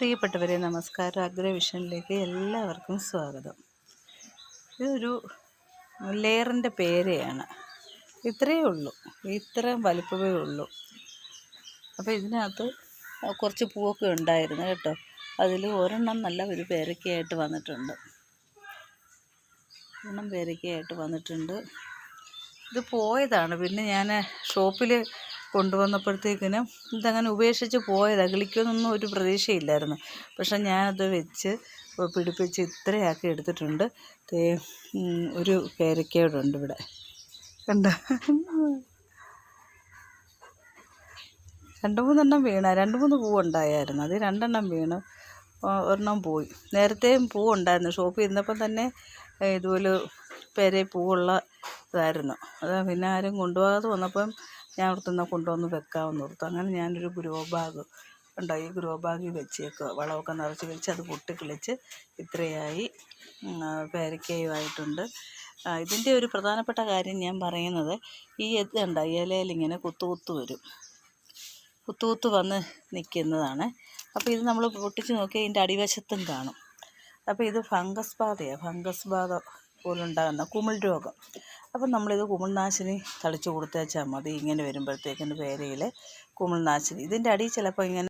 പ്രിയപ്പെട്ടവരെ നമസ്കാരം. അഗ്രവിഷനിലേക്ക് എല്ലാവർക്കും സ്വാഗതം. ഇതൊരു ലെയറിന്റെ പേരയാണ്. ഇത്രയേ ഉള്ളൂ. ഇത്രയും വലിപ്പമേ ഉള്ളൂ. അപ്പോൾ ഇതിനകത്ത് കുറച്ച് പൂവൊക്കെ ഉണ്ടായിരുന്നു കേട്ടോ. അതിൽ ഒരെണ്ണം നല്ല ഒരു പേരക്കയായിട്ട് വന്നിട്ടുണ്ട്. ഒരെണ്ണം പേരക്കയായിട്ട് വന്നിട്ടുണ്ട്. ഇത് പോയതാണ്. പിന്നെ ഞാൻ ഷോപ്പിൽ കൊണ്ടുവന്നപ്പോഴത്തേക്കിനും ഇതങ്ങനെ ഉപേക്ഷിച്ച് പോയതാണ് കിളിക്കുമെന്നൊന്നും ഒരു പ്രതീക്ഷയില്ലായിരുന്നു. പക്ഷെ ഞാനത് വെച്ച് പിടിപ്പിച്ച് ഇത്രയാക്കി എടുത്തിട്ടുണ്ട്. ഒരു പേരയ്ക്കയോടുണ്ട് ഇവിടെ. കണ്ട? രണ്ട് മൂന്നെണ്ണം വീണ. രണ്ട് മൂന്ന് പൂവുണ്ടായിരുന്നു. അത് രണ്ടെണ്ണം വീണ്. ഒരെണ്ണം പോയി. നേരത്തെയും പൂവുണ്ടായിരുന്നു. ഷോപ്പിൽ ഇരുന്നപ്പം തന്നെ ഇതുപോലെ പേരെ പൂവുള്ള ഇതായിരുന്നു. അത് പിന്നെ ആരും കൊണ്ടുപോകാതെ വന്നപ്പം ഞാൻ ഓർത്തുനിന്ന് കൊണ്ടുവന്ന് വെക്കാമെന്ന് ഓർത്തു. അങ്ങനെ ഞാനൊരു ഗ്രോ ബാഗ് ഉണ്ടോ ഈ ഗ്രോ ബാഗിൽ വെച്ചേക്കുക വളമൊക്കെ നിറച്ച് വെച്ച് അത് പൊട്ടിക്കിളിച്ച് ഇത്രയായി. പേരക്കയുമായിട്ടുണ്ട്. ഇതിന്റെ ഒരു പ്രധാനപ്പെട്ട കാര്യം ഞാൻ പറയുന്നത് ഈ ഇതുണ്ട് ഇലയിൽ ഇങ്ങനെ കുത്തു കുത്തു വരും. കുത്തു വന്ന് നിൽക്കുന്നതാണ്. അപ്പോൾ ഇത് നമ്മൾ പൊട്ടിച്ച് നോക്കിയാൽ ഇതിന്റെ അടിവശത്തും കാണും. അപ്പോൾ ഇത് ഫംഗസ് ബാധയാണ്. ഫംഗസ് ബാധ പോലുണ്ടാകുന്ന കുമിൾ രോഗം. അപ്പം നമ്മളിത് കുമിൾനാശിനി തളിച്ച് കൊടുത്തേച്ചാൽ മതി ഇങ്ങനെ വരുമ്പോഴത്തേക്കിന് പേരയിൽ കുമിൾനാശിനി. ഇതിന്റെ അടിയിൽ ചിലപ്പോൾ ഇങ്ങനെ